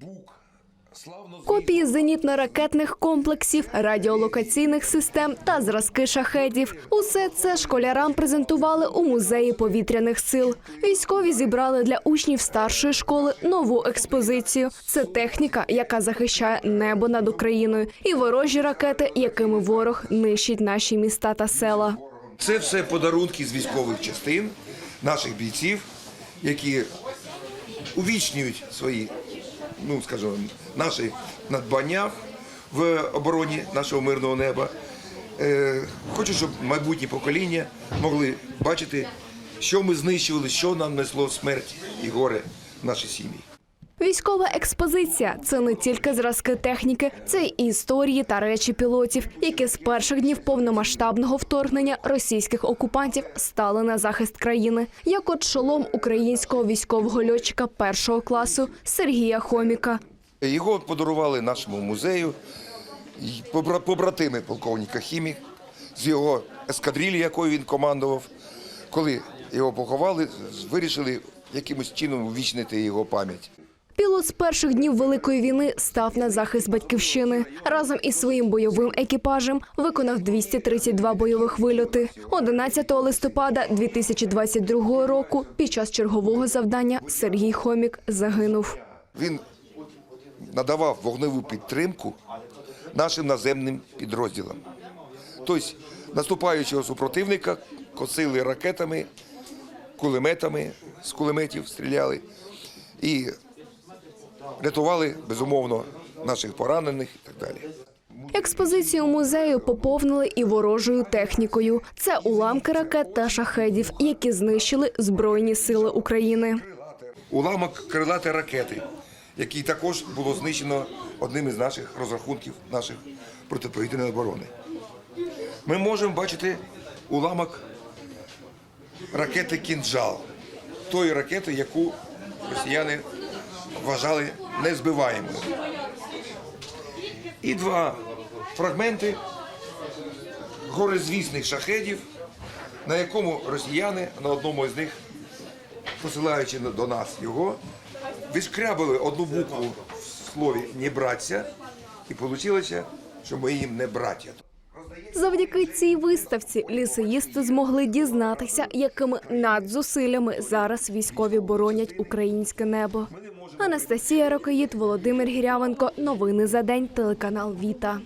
Бук. Копії зенітно-ракетних комплексів, радіолокаційних систем та зразки шахедів. Усе це школярам презентували у музеї повітряних сил. Військові зібрали для учнів старшої школи нову експозицію. Це техніка, яка захищає небо над Україною, і ворожі ракети, якими ворог нищить наші міста та села. Це все подарунки з військових частин наших бійців, які увічнюють свої, ну скажімо, наші надбання в обороні нашого мирного неба. Е, Хочу, щоб майбутні покоління могли бачити, що ми знищували, що нам несло смерть і горе в нашій сім'ї. Військова експозиція це не тільки зразки техніки, це й історії та речі пілотів, які з перших днів повномасштабного вторгнення російських окупантів стали на захист країни, як от шолом українського військового льотчика першого класу Сергія Хоміка. Його подарували нашому музею побратими полковника Хімік з його ескадрилі, якою він командував. Коли його поховали, вирішили якимось чином увічнити його пам'ять. Пілот з перших днів Великої війни став на захист батьківщини. Разом із своїм бойовим екіпажем виконав 232 бойових вильоти. 11 листопада 2022 року під час чергового завдання Сергій Хомік загинув. Він надавав вогневу підтримку нашим наземним підрозділам. Тобто наступаючого супротивника косили ракетами, кулеметами, з кулеметів стріляли і рятували, безумовно, наших поранених і так далі. Експозицію музею поповнили і ворожою технікою. Це уламки ракет та шахедів, які знищили Збройні сили України. Уламок крилатої ракети, який також було знищено одним із наших розрахунків наших протиповітряної оборони. Ми можемо бачити уламок ракети Кінджал, тої ракети, яку росіяни вважали незбиваємою. І два фрагменти горизвісних шахедів, на якому росіяни на одному із них посилаючи до нас його, вишкрябали одну букву в слові «не браття» і вийшло, що ми їм не браття. Завдяки цій виставці лісеїсти змогли дізнатися, якими надзусиллями зараз військові боронять українське небо. Анастасія Рокоїд, Володимир Гірявенко. Новини за день. Телеканал Віта.